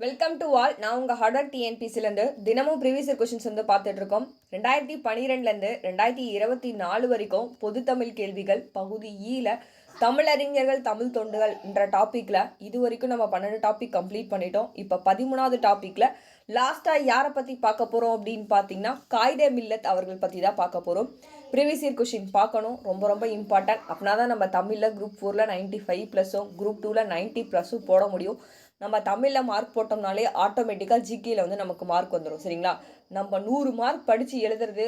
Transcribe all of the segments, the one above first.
Welcome to all நான் உங்கள் harder டிஎன்பிசிலேருந்து தினமும் ப்ரீவியஸ் கொஷின்ஸ் வந்து பார்த்துட்டு இருக்கோம் ரெண்டாயிரத்தி பன்னிரெண்டுலேருந்து ரெண்டாயிரத்தி இருபத்தி நாலு வரைக்கும் பொது தமிழ் கேள்விகள் பகுதி e ஈல தமிழறிஞர்கள் தமிழ் தொண்டுகள் என்ற டாப்பிக்கில் இது வரைக்கும் நம்ம பன்னெண்டு டாபிக் கம்ப்ளீட் பண்ணிட்டோம். இப்போ பதிமூணாவது டாப்பிக்கில் லாஸ்ட்டாக யாரை பற்றி பார்க்க போகிறோம் அப்படின்னு பார்த்தீங்கன்னா காயிதே மில்லத் அவர்கள் பற்றி தான் பார்க்க போகிறோம் ப்ரீவியஸ் இயர் கொஷின் பார்க்கணும். ரொம்ப ரொம்ப இம்பார்ட்டன்ட் அப்படின்னா தான் நம்ம தமிழில் குரூப் ஃபோரில் நைன்ட்டி ஃபைவ் ப்ளஸும் குரூப் டூவில் நைன்ட்டி ப்ளஸும் போட முடியும். நம்ம தமிழில் மார்க் போட்டோம்னாலே ஆட்டோமேட்டிக்காக ஜிகேயில் வந்து நமக்கு மார்க் வந்துடும் சரிங்களா? நம்ம நூறு மார்க் படித்து எழுதுறது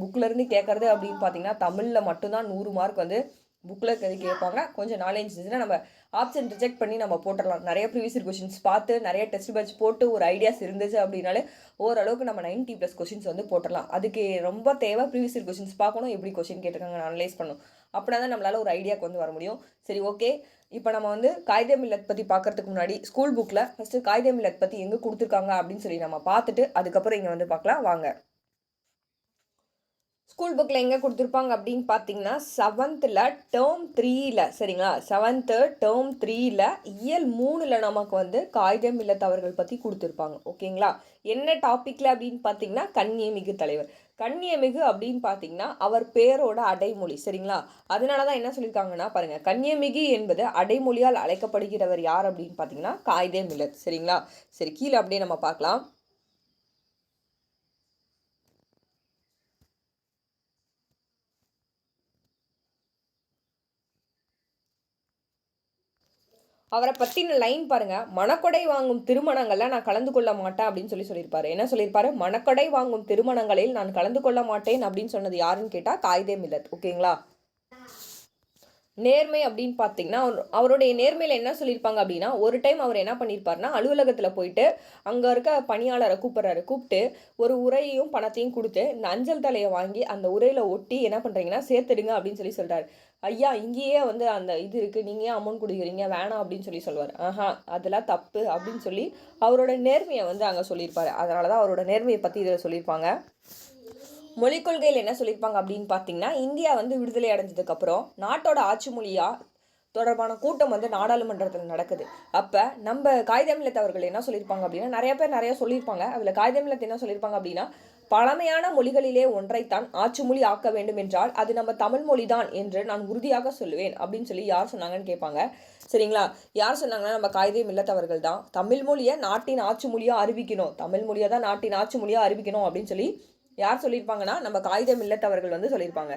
புக்கில் இருந்து கேட்குறது அப்படின்னு பார்த்தீங்கன்னா தமிழில் மட்டும்தான் நூறு மார்க் வந்து புக்கில் இருக்கிறது கேட்பாங்க கொஞ்சம் நாலேஜ் இருந்துச்சுன்னா நம்ம ஆப்ஷன் ரிஜெக்ட் பண்ணி நம்ம போட்டுடலாம். நிறைய ப்ரீவியஸ் கொஷின்ஸ் பார்த்து நிறைய டெஸ்ட் பேட்ச் போட்டு ஒரு ஐடியாஸ் இருந்துச்சு அப்படின்னாலே ஓரளவுக்கு நம்ம நைன்ட்டி ப்ளஸ் கொஷின்ஸ் வந்து போட்டுடலாம். அதுக்கு ரொம்ப தேவை ப்ரீவியஸ் கொஷின்ஸ் பார்க்கணும். எப்படி கொஷின் கேட்டிருக்காங்க அனலைஸ் பண்ணணும். அப்படின்னா தான் நம்மளால் ஒரு ஐடியாக்கு வந்து வர முடியும். சரி ஓகே இப்போ நம்ம வந்து காகித மில்லத் பற்றி பார்க்கறதுக்கு முன்னாடி ஸ்கூல் புக்கில் ஃபஸ்ட்டு காகித மில்லத் பற்றி எங்கே கொடுத்துருக்காங்க அப்படின்னு சொல்லி நம்ம பார்த்துட்டு அதுக்கப்புறம் இங்கே வந்து பார்க்கலாம் வாங்க. ஸ்கூல் புக்கில் எங்கே கொடுத்துருப்பாங்க அப்படின்னு பார்த்தீங்கன்னா செவன்த்தில் டேர்ம் த்ரீயில் சரிங்களா? செவன்த்து டேர்ம் த்ரீயில் இயல் மூணில் நமக்கு வந்து காகிதம் இல்லத்தவர்கள் பற்றி கொடுத்துருப்பாங்க. ஓகேங்களா? என்ன டாப்பிக்கில் அப்படின்னு பார்த்தீங்கன்னா கண்ணியமிகு தலைவர். கண்ணியமிகு அப்படின்னு பார்த்தீங்கன்னா அவர் பேரோட அடைமொழி சரிங்களா? அதனால தான் என்ன சொல்லியிருக்காங்கன்னா பாருங்கள் கண்ணியமிகு என்பது அடைமொழியால் அழைக்கப்படுகிறவர் யார் அப்படின்னு பார்த்தீங்கன்னா காகிதம் இல்லத் சரிங்களா? சரி கீழே அப்படியே நம்ம பார்க்கலாம். அவரை பற்றின லைன் பாருங்க. மணக்கொடை வாங்கும் திருமணங்களில் நான் கலந்து கொள்ள மாட்டேன் அப்படின்னு சொல்லி சொல்லியிருப்பாரு. என்ன சொல்லியிருப்பாரு? மணக்கொடை வாங்கும் திருமணங்களில் நான் கலந்து கொள்ள மாட்டேன் அப்படின்னு சொன்னது யாருன்னு கேட்டால் காயிதே மில்லத். ஓகேங்களா நேர்மை அப்படின்னு பார்த்தீங்கன்னா அவர் அவருடைய நேர்மையில் என்ன சொல்லியிருப்பாங்க அப்படின்னா ஒரு டைம் அவர் என்ன பண்ணியிருப்பாருன்னா அலுவலகத்தில் போயிட்டு அங்கே இருக்க பணியாளரை கூப்பிட்றாரு. கூப்பிட்டு ஒரு உரையையும் பணத்தையும் கொடுத்து இந்த அஞ்சல் தலையை வாங்கி அந்த உரையில் ஒட்டி என்ன பண்ணுறீங்கன்னா சேர்த்துடுங்க அப்படின்னு சொல்லி சொல்கிறாரு ஐயா இங்கேயே வந்து அந்த இது இருக்குது நீங்கள் ஏன் அமௌண்ட் கொடுக்குறீங்க? வேணாம் அப்படின்னு சொல்லி சொல்லுவார். ஆஹா அதெல்லாம் தப்பு அப்படின்னு சொல்லி அவரோட நேர்மையை வந்து அங்கே சொல்லியிருப்பார். அதனால தான் அவரோட நேர்மையை பற்றி இதில் சொல்லியிருப்பாங்க. மொழிக் கொள்கையில் என்ன சொல்லியிருப்பாங்க அப்படின்னு பார்த்தீங்கன்னா இந்தியா வந்து விடுதலை அடைஞ்சதுக்கப்புறம் நாட்டோட ஆட்சி மொழியாக தொடர்பான கூட்டம் வந்து நாடாளுமன்றத்தில் நடக்குது. அப்போ நம்ம காகிதமில்லத் அவர்கள் என்ன சொல்லியிருப்பாங்க அப்படின்னா நிறைய பேர் நிறைய சொல்லியிருப்பாங்க. அதில் காகிதமில்லத் என்ன சொல்லியிருப்பாங்க அப்படின்னா பழமையான மொழிகளிலே ஒன்றைத்தான் ஆட்சி மொழி ஆக்க வேண்டும் என்றால் அது நம்ம தமிழ் மொழி தான் என்று நான் உறுதியாக சொல்லுவேன் அப்படின்னு சொல்லி யார் சொன்னாங்கன்னு கேட்பாங்க. சரிங்களா? யார் சொன்னாங்கன்னா நம்ம காகிதம் மில்லத்தவர்கள் தான். தமிழ் மொழியை நாட்டின் ஆட்சி மொழியாக அறிவிக்கணும். தமிழ் மொழியை தான் நாட்டின் ஆட்சி மொழியாக அறிவிக்கணும் அப்படின்னு சொல்லி யார் சொல்லியிருப்பாங்கன்னா நம்ம காகிதம் இல்லத்தவர்கள் வந்து சொல்லியிருப்பாங்க.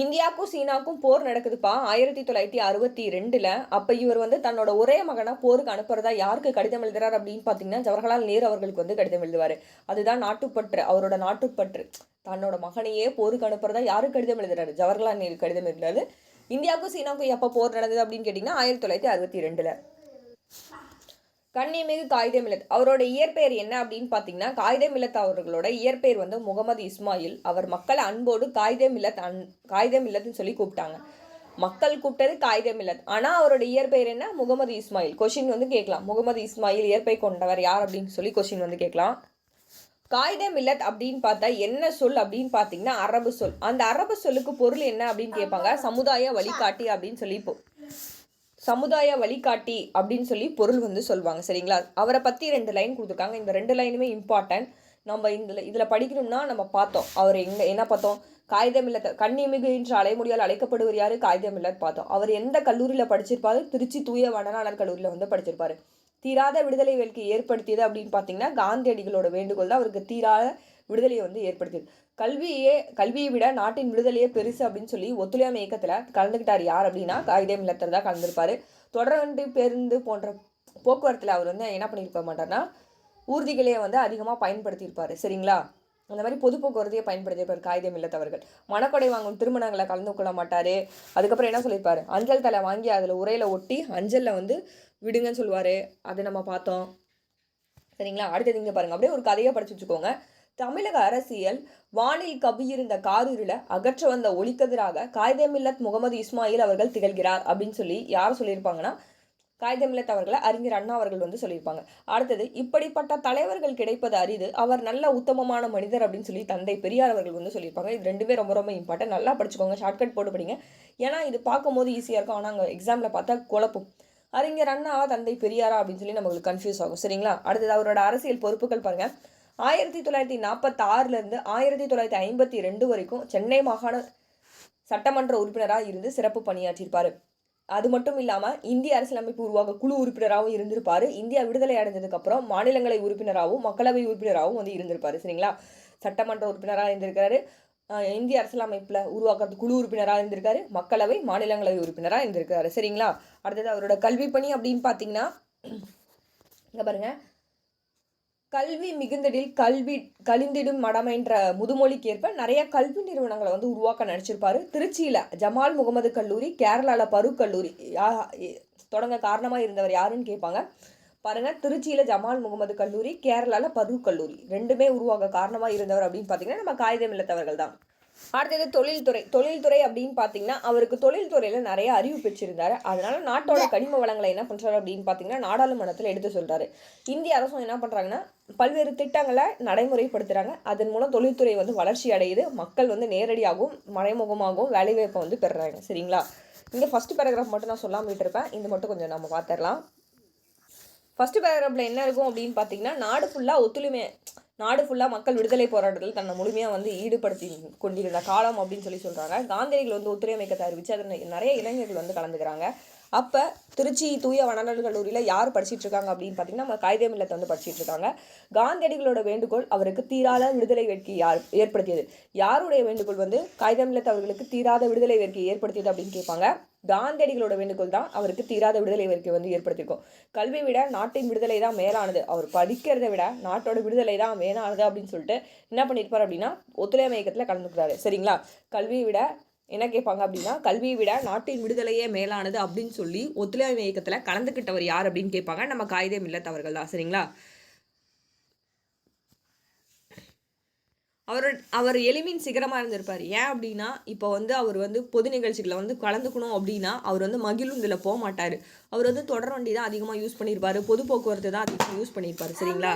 இந்தியாவுக்கும் சீனாவுக்கும் போர் நடக்குதுப்பா. ஆயிரத்தி தொள்ளாயிரத்தி அறுபத்தி ரெண்டில் அப்போ இவர் வந்து தன்னோட ஒரே மகனை போருக்கு அனுப்புறதா யாருக்கு கடிதம் எழுதுறார் அப்படின்னு பார்த்தீங்கன்னா ஜவஹர்லால் நேரு அவர்களுக்கு வந்து கடிதம் எழுதுவார். அதுதான் நாட்டுப்பற்று. அவரோட நாட்டுப்பற்று. தன்னோட மகனையே போருக்கு அனுப்புறதா யாருக்கு கடிதம் எழுதுறாரு? ஜவஹர்லால் நேரு கடிதம் எழுதுறாரு. இந்தியாவுக்கும் சீனாவுக்கும் எப்போ போர் நடந்தது அப்படின்னு கேட்டிங்கன்னா ஆயிரத்தி தொள்ளாயிரத்தி அறுபத்தி ரெண்டில். கண்ணியமிகு காகித மில்லத் அவரோட இயற்பெயர் என்ன அப்படின்னு பார்த்தீங்கன்னா காகித மில்லத் அவர்களோட இயற்பெயர் வந்து முகமது இஸ்மாயில். அவர் மக்களை அன்போடு காகித மில்லத் அன் காகித மில்லத்னு சொல்லி கூப்பிட்டாங்க. மக்கள் கூப்பிட்டது காகித மில்லத் ஆனால் அவரோட இயற்பெயர் என்ன? முகமது இஸ்மாயில். கொஷின் வந்து கேட்கலாம். முகமது இஸ்மாயில் இயற்பெயர் கொண்டவர் யார் அப்படின்னு சொல்லி கொஷின் வந்து கேட்கலாம். காகித மில்லத் அப்படின்னு பார்த்தா என்ன சொல் அப்படின்னு பார்த்தீங்கன்னா அரபு சொல். அந்த அரபு சொல்லுக்கு பொருள் என்ன அப்படின்னு கேட்பாங்க? சமுதாய வழிகாட்டி அப்படின்னு சொல்லி இப்போ சமுதாய வழிகாட்டி அப்படின்னு சொல்லி பொருள் வந்து சொல்லுவாங்க சரிங்களா? அவரை பற்றி ரெண்டு லைன் கொடுத்துருக்காங்க. இந்த ரெண்டு லைனுமே இம்பார்ட்டன்ட் நம்ம இந்த இதில் படிக்கணும்னா நம்ம பார்த்தோம். அவர் எங்கே என்ன பார்த்தோம்? காகிதமில்லத்தை கண்ணிமிகு என்று அலைமொழியால் அழைக்கப்படுவர் யார்? காகிதமில்லத் பார்த்தோம். அவர் எந்த கல்லூரியில் படிச்சிருப்பாரு? திருச்சி தூய வனநாளர் கல்லூரியில் வந்து படிச்சிருப்பாரு. தீராத விடுதலை வேலைக்கு ஏற்படுத்தியது அப்படின்னு பார்த்தீங்கன்னா காந்தியடிகளோட வேண்டுகோள் தான் அவருக்கு தீராத விடுதலையை வந்து ஏற்படுத்தியது. கல்வியே கல்வியை விட நாட்டின் விடுதலையே பெருசு அப்படின்னு சொல்லி ஒத்துழையாமை இயக்கத்தில் கலந்துக்கிட்டார் யார் அப்படின்னா காகிதம் இல்லத்தில் தான் கலந்துருப்பார். தொடர்ந்து பேருந்து போன்ற போக்குவரத்தில் அவர் வந்து என்ன பண்ணியிருக்க மாட்டார்னா ஊர்திகளையே வந்து அதிகமாக பயன்படுத்தியிருப்பார். சரிங்களா? அந்த மாதிரி பொது போக்குவரத்தையே பயன்படுத்தியிருப்பார் காகிதம் இல்லத்தவர்கள். மணக்கொடை வாங்கும் திருமணங்களை கலந்து கொள்ள மாட்டார். அதுக்கப்புறம் என்ன சொல்லியிருப்பார்? அஞ்சல் தலை வாங்கி அதில் உரையில் ஒட்டி அஞ்சலில் வந்து விடுங்கன்னு சொல்லுவார். அதை நம்ம பார்த்தோம். சரிங்களா? அடுத்தது இங்கே பாருங்கள் அப்படியே ஒரு கதையை படிச்சு வச்சுக்கோங்க. தமிழக அரசியல் வானில் கவியிருந்த காரூரில் அகற்ற வந்த ஒளிக்கதிராக காயிதமில்லத் முகமது இஸ்மாயில் அவர்கள் திகழ்கிறார் அப்படின்னு சொல்லி யார் சொல்லியிருப்பாங்கன்னா காகிதமில்லத் அவர்களை அறிஞர் அண்ணா அவர்கள் வந்து சொல்லியிருப்பாங்க. அடுத்தது இப்படிப்பட்ட தலைவர்கள் கிடைப்பது அரிது. அவர் நல்ல உத்தமமான மனிதர் அப்படின்னு சொல்லி தந்தை பெரியார் அவர்கள் வந்து சொல்லியிருப்பாங்க. இது ரெண்டுமே ரொம்ப ரொம்ப இம்பார்ட்டன்ட் நல்லா படிச்சுக்கோங்க ஷார்ட்கட் போட்டு படிங்க. ஏன்னா இது பார்க்கும்போது ஈஸியாக இருக்கும். ஆனால் அங்கே எக்ஸாமில் பார்த்தா குழப்பும். அறிஞர் அண்ணாவா தந்தை பெரியாரா அப்படின்னு சொல்லி நம்மளுக்கு கன்ஃபியூஸ் ஆகும். சரிங்களா? அடுத்தது அவரோட அரசியல் பொறுப்புகள் பாருங்கள் ஆயிரத்தி தொள்ளாயிரத்தி நாற்பத்தாறுலேருந்து ஆயிரத்தி தொள்ளாயிரத்தி ஐம்பத்தி ரெண்டு வரைக்கும் சென்னை மாகாண சட்டமன்ற உறுப்பினராக இருந்து சிறப்பு பணியாற்றியிருப்பார். அது மட்டும் இல்லாமல் இந்திய அரசியலமைப்பு உருவாக்க குழு உறுப்பினராகவும் இருந்திருப்பார். இந்தியா விடுதலை அடைஞ்சதுக்கப்புறம் மாநிலங்களை உறுப்பினராகவும் மக்களவை உறுப்பினராகவும் வந்து இருந்திருப்பார். சரிங்களா? சட்டமன்ற உறுப்பினராக இருந்திருக்காரு இந்திய அரசியலமைப்பில் உருவாக்குறது குழு உறுப்பினராக இருந்திருக்காரு. மக்களவை மாநிலங்களவை உறுப்பினராக இருந்திருக்காரு சரிங்களா? அடுத்தது அவரோட கல்வி பணி அப்படின்னு பார்த்தீங்கன்னா இங்கே பாருங்கள் கல்வி மிகுந்தடில் கல்வி கலிந்திடும் மடமைன்ற முதுமொழிக்கேற்ப நிறைய கல்வி நிறுவனங்களை வந்து உருவாக்க நினச்சிருப்பாரு திருச்சியில் ஜமால் முகமது கல்லூரி கேரளாவில் பரு கல்லூரி. யா- தொடங்க காரணமாக இருந்தவர் யாருன்னு கேட்பாங்க. பாருங்க திருச்சியில் ஜமால் முகமது கல்லூரி கேரளாவில் பரு கல்லூரி. ரெண்டுமே உருவாக காரணமாக இருந்தவர் அப்படின்னு பார்த்தீங்கன்னா நம்ம காகிதம் இல்லத்தவர்கள் தான். அடுத்தது தொழில்துறை. தொழில்துறை அப்படின்னு பார்த்தீங்கன்னா அவருக்கு தொழில்துறையில் நிறைய அறிவு பெற்றிருந்தாரு. அதனால நாட்டோட கனிம வளங்களை என்ன பண்ணுறாரு அப்படின்னு பார்த்தீங்கன்னா நாடாளுமன்றத்தில் எடுத்து சொல்றாரு. இந்திய அரசும் என்ன பண்ணுறாங்கன்னா பல்வேறு திட்டங்களை நடைமுறைப்படுத்துகிறாங்க அதன் மூலம் தொழில்துறை வந்து வளர்ச்சி அடையுது. மக்கள் வந்து நேரடியாகவும் மறைமுகமாகவும் வேலைவாய்ப்பை வந்து பெறுறாங்க. சரிங்களா? இங்கே ஃபர்ஸ்ட் பேராகிராஃப் மட்டும் நான் சொல்லாமல் விட்டுருப்பேன். இந்த மட்டும் கொஞ்சம் நம்ம பார்த்துடலாம் ஃபர்ஸ்ட் பேராகிராஃபில் என்ன இருக்கும் அப்படின்னு பார்த்தீங்கன்னா நாடு ஃபுல்லாக ஒத்துழைமை நாடு ஃபுல்லாக மக்கள் விடுதலை போராட்டத்தில் தன்னை முழுமையாக வந்து ஈடுபடுத்தி கொண்டிருந்த காலம் அப்படின்னு சொல்லி சொல்கிறாங்க காந்தியடிகள் வந்து ஒத்துழைமைக்கத்தை அறிவிச்சு அதில் நிறைய இளைஞர்கள் வந்து கலந்துக்கிறாங்க. அப்போ திருச்சி தூய வனநல் கல்லூரியில் யார் படிச்சிட்டு இருக்காங்க அப்படின்னு பார்த்தீங்கன்னா நம்ம காகிதம் மில்லத்தை வந்து படிச்சிட்டு இருக்காங்க காந்தியடிகளோட வேண்டுகோள் அவருக்கு தீராத விடுதலை வேட்கை யார் ஏற்படுத்தியது? யாருடைய வேண்டுகோள் வந்து காகிதம் மில்லத் அவர்களுக்கு தீராத விடுதலை வேட்கை ஏற்படுத்தியது அப்படின்னு கேட்பாங்க. காந்தியடிகளோட வேண்டுகோள் தான் அவருக்கு தீராத விடுதலை வேட்கை வந்து ஏற்படுத்தியிருக்கோம். கல்வி விட நாட்டின் விடுதலை தான் மேலானது. அவர் படிக்கிறதை விட நாட்டோட விடுதலை தான் மேலானது அப்படின்னு சொல்லிட்டு என்ன பண்ணியிருப்பார் அப்படின்னா ஒத்துழைமை இயக்கத்தில் கலந்துக்கிறாரு. சரிங்களா? கல்வியை விட என்ன கேட்பாங்க அப்படின்னா கல்வியை விட நாட்டின் விடுதலையே மேலானது அப்படின்னு சொல்லி ஒத்துழைமை இயக்கத்தில் கலந்துக்கிட்டவர் யார் அப்படின்னு கேட்பாங்க. நம்ம காகிதம் மில்லத்தவர்கள் தான் சரிங்களா? அவர் அவர் எளிமையின் சிகரமாக இருந்திருப்பார். ஏன் அப்படின்னா இப்போ வந்து அவர் வந்து பொது நிகழ்ச்சிகளை வந்து கலந்துக்கணும் அப்படின்னா அவர் வந்து மகிழுந்தில் போக மாட்டார் அவர் வந்து தொடர் வண்டி தான் அதிகமாக யூஸ் பண்ணியிருப்பார் பொது போக்குவரத்து தான் அதிகமாக யூஸ் பண்ணியிருப்பாரு சரிங்களா?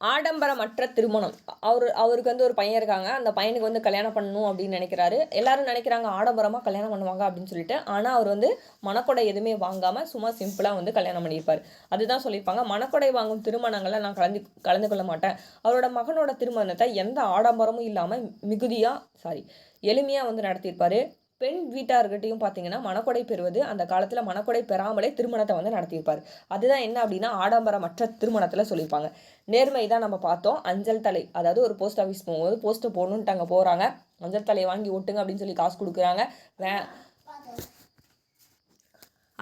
ஆடம்பரமற்ற திருமணம். அவர் அவருக்கு வந்து ஒரு பையன் இருக்காங்க. அந்த பையனுக்கு வந்து கல்யாணம் பண்ணணும் அப்படின்னு நினைக்கிறாரு. எல்லாரும் நினைக்கிறாங்க ஆடம்பரமாக கல்யாணம் பண்ணுவாங்க அப்படின்னு சொல்லிட்டு. ஆனால் அவர் வந்து மணக்கொடை எதுவுமே வாங்காமல் சும்மா சிம்பிளாக வந்து கல்யாணம் பண்ணியிருப்பார். அதுதான் சொல்லியிருப்பாங்க. மணக்கொடை வாங்கும் திருமணங்களை நான் கலந்து கலந்து கொள்ள மாட்டேன். அவரோட மகனோட திருமணத்தை எந்த ஆடம்பரமும் இல்லாமல் மிகுதியாக சாரி எளிமையாக வந்து நடத்தியிருப்பார். பெண் வீட்டார்கிட்டையும் பார்த்தீங்கன்னா மணக்கொடை பெறுவது அந்த காலத்தில் மணக்கொடை பெறாமலே திருமணத்தை வந்து நடத்தியிருப்பார். அதுதான் என்ன அப்படின்னா ஆடம்பரமற்ற திருமணத்தில் சொல்லியிருப்பாங்க. நேர்மை தான் நம்ம பார்த்தோம். அஞ்சல் தலை அதாவது ஒரு போஸ்ட் ஆஃபீஸ் போகும்போது போஸ்ட்டு போடணுன்ட்டு அங்கே போகிறாங்க அஞ்சல் தலையை வாங்கி ஒட்டுங்க அப்படின்னு சொல்லி காசு கொடுக்குறாங்க. வே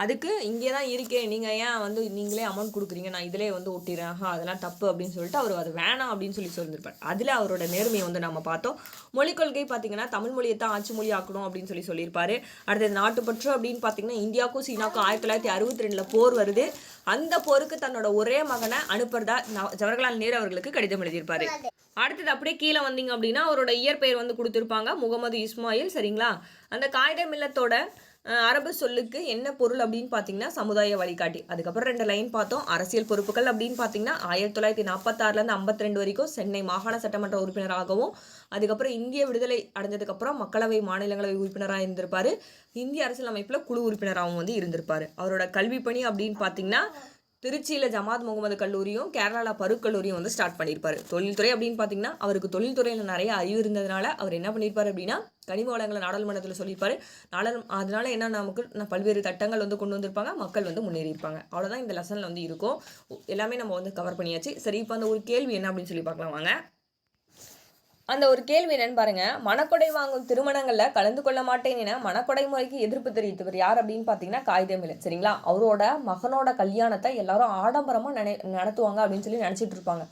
அதுக்கு இங்கே தான் இருக்கேன் நீங்கள் ஏன் வந்து நீங்களே அமௌண்ட் கொடுக்குறீங்க? நான் இதிலே வந்து ஒட்டிடுறேன். ஆஹா, அதெல்லாம் தப்பு அப்படின்னு சொல்லிட்டு அவர் அது வேணாம் அப்படின்னு சொல்லி சொல்லியிருப்பார் அதில் அவரோட நேர்மையை வந்து நம்ம பார்த்தோம். மொழிக் கொள்கை பார்த்தீங்கன்னா தமிழ் மொழியை தான் ஆட்சி மொழி ஆக்கணும் அப்படின்னு சொல்லி சொல்லியிருப்பாரு. அடுத்தது நாட்டுப்பற்று அப்படின்னு பார்த்தீங்கன்னா இந்தியாவுக்கும் சீனாவுக்கும் ஆயிரத்தி தொள்ளாயிரத்தி அறுபத்தி ரெண்டில் போர் வருது. அந்த போருக்கு தன்னோட ஒரே மகனை அனுப்புறதா ஜவஹர்லால் நேரு அவர்களுக்கு கடிதம் எழுதியிருப்பாரு. அடுத்தது அப்படியே கீழே வந்தீங்க அப்படின்னா அவரோட இயற்பெயர் வந்து கொடுத்துருப்பாங்க முகமது இஸ்மாயில் சரிங்களா? அந்த காகித மில்லத்தோட அரபு சொல்லுக்கு என்ன பொருள் அப்படின்னு பார்த்தீங்கன்னா சமுதாய வழிகாட்டி. அதுக்கப்புறம் ரெண்டு லைன் பார்த்தோம். அரசியல் பொறுப்புகள் அப்படின்னு பார்த்தீங்கன்னா ஆயிரத்தி தொள்ளாயிரத்தி நாற்பத்தாறுலேருந்து ஐம்பத்தி ரெண்டு வரைக்கும் சென்னை மாகாண சட்டமன்ற உறுப்பினராகவும் அதுக்கப்புறம் இந்திய விடுதலை அடைஞ்சதுக்கப்புறம் மக்களவை மாநிலங்களவை உறுப்பினராக இருந்திருப்பார். இந்திய அரசியலமைப்பில் குழு உறுப்பினராகவும் வந்து இருந்திருப்பார். அவரோட கல்வி பணி அப்படின்னு பார்த்தீங்கன்னா திருச்சியில் ஜமாத் முகமது கல்லூரியும் கேரளாவில் பருக்கல்லூரியும் வந்து ஸ்டார்ட் பண்ணியிருப்பார் தொழில்துறை அப்படின்னு பார்த்தீங்கன்னா அவருக்கு தொழில்துறையில் நிறைய அறிவு இருந்ததுனால அவர் என்ன பண்ணியிருப்பார் அப்படின்னா கனிம வளங்களை நாடாளுமன்றத்தில் சொல்லியிருப்பார் நாடாளு அதனால என்ன நமக்கு ந- பல்வேறு தட்டங்கள் வந்து கொண்டு வந்திருப்பாங்க. மக்கள் வந்து முன்னேறியிருப்பாங்க. அவ்வளோதான் இந்த லெசனில் வந்து இருக்கும். எல்லாமே நம்ம வந்து கவர் பண்ணியாச்சு. சரி இப்போ அந்த ஒரு கேள்வி என்ன அப்படின்னு சொல்லி பார்க்கலாம். வாங்க. அந்த ஒரு கேள்வி என்னன்னு பாருங்க. மணக்கொடை வாங்கும் திருமணங்களில் கலந்து கொள்ள மாட்டேன் என மணக்கொடை முறைக்கு எதிர்ப்பு தெரிவித்தவர் யார் அப்படின்னு பார்த்தீங்கன்னா காகிதமில்லன் சரிங்களா? அவரோட மகனோட கல்யாணத்தை எல்லாரும் ஆடம்பரமாக நினை நடத்துவாங்க அப்படின்னு சொல்லி நினச்சிட்ருப்பாங்க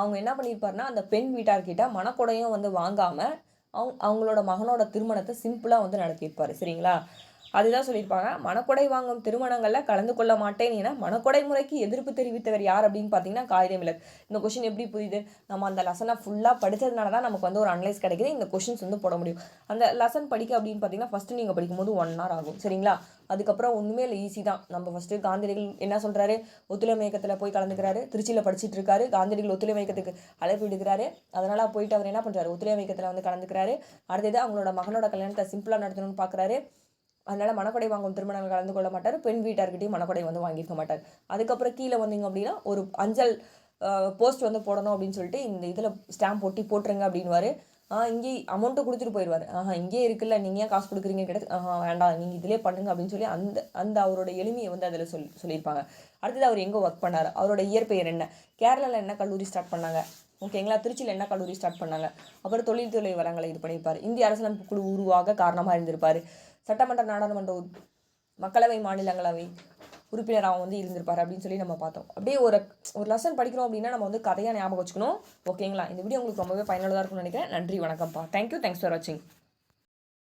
அவங்க என்ன பண்ணியிருப்பாருன்னா அந்த பெண் வீட்டார்கிட்ட மணக்கொடையும் வந்து வாங்காமல் அவங்க அவங்களோட மகனோட திருமணத்தை சிம்பிளாக வந்து நடத்தியிருப்பாரு. சரிங்களா? அதுதான் சொல்லியிருப்பாங்க. மணக்கொடை வாங்கும் திருமணங்களில் கலந்து கொள்ள மாட்டேன் என மணக்கொடை முறைக்கு எதிர்ப்பு தெரிவித்தவர் யார் அப்படின்னு பார்த்தீங்கன்னா காயிரமிலர் இந்த கொஷின் எப்படி புரியுது? நம்ம அந்த லெசனை ஃபுல்லாக படித்ததுனால தான் நமக்கு வந்து ஒரு அனலைஸ் கிடைக்குது. இந்த கொஷின்ஸ் வந்து போட முடியும். அந்த லெசன் படிக்க அப்படின்னு பார்த்தீங்கன்னா ஃபஸ்ட்டு நீங்கள் படிக்கும்போது ஒன் ஹவர் ஆகும். சரிங்களா? அதுக்கப்புறம் ஒன்றுமே இல்லை ஈஸி தான். நம்ம ஃபஸ்ட்டு காந்தியடிகள் என்ன சொல்கிறாரு ஒத்துழைமை இயக்கத்தில் போய் கலந்துக்கிறாரு. திருச்சியில் படிச்சுட்டு இருக்காரு. காந்தியடிகள் ஒத்துழைமை இயக்கத்துக்கு அழைப்பு விடுக்கிறாரு. அதனால் போயிட்டு அவர் என்ன பண்ணுறாரு ஒத்துழைமை இயக்கத்தில் வந்து கலந்துக்கிறாரு. அடுத்தது அவங்களோட மகனோட கல்யாணத்தை சிம்பிளாக நடத்தணும்னு பார்க்குறாரு அதனால் மணக்கொடை வாங்கும் திருமணங்கள் கலந்து கொள்ள மாட்டார். பெண் வீட்டார்கிட்டையும் மணக்கொடை வந்து வாங்கியிருக்க மாட்டார். அதுக்கப்புறம் கீழே வந்தீங்க அப்படின்னா ஒரு அஞ்சல் போஸ்ட் வந்து போடணும் அப்படின்னு சொல்லிட்டு இந்த இதில் ஸ்டாம்ப் ஒட்டி போட்டுருங்க அப்படின்வாரு ஆ இங்கே அமௌண்ட்டை கொடுத்துட்டு போயிடுவார். ஆஹா இங்கேயே இருக்குல்ல நீங்கள் ஏன் காசு கொடுக்குறீங்க கிடையாது ஆஹா வேண்டாம் நீங்கள் இதிலே பண்ணுங்க அப்படின்னு சொல்லி அந்த அந்த அவரோட எளிமையை வந்து அதில் சொல் சொல்லியிருப்பாங்க. அடுத்தது அவர் எங்கே ஒர்க் பண்ணார்? அவரோட இயற்பெயர் என்ன? கேரளாவில் என்ன கல்லூரி ஸ்டார்ட் பண்ணாங்க? ஓகேங்களா? திருச்சியில் என்ன கல்லூரி ஸ்டார்ட் பண்ணாங்க? அப்புறம் தொழில்துறை வளங்களை இது பண்ணியிருப்பார். இந்திய அரசியலமைப்பு குழு உருவாக காரணமாக இருந்திருப்பார். சட்டமன்ற நாடாளுமன்ற மக்களவை மாநிலங்களவை உறுப்பினராக வந்து இருந்திருப்பார் அப்படின்னு சொல்லி நம்ம பார்த்தோம். அப்படியே ஒரு ஒரு லெசன் படிக்கிறோம் அப்படின்னா நம்ம வந்து கதையாக ஞாபகம் வச்சுக்கணும். ஓகேங்களா இந்த வீடியோ உங்களுக்கு ரொம்பவே பயனுள்ளதாக இருக்கும்னு நினைக்கிறேன். நன்றி வணக்கம்ப்பா. தேங்க்யூ தேங்க்ஸ் ஃபார் வாட்சிங்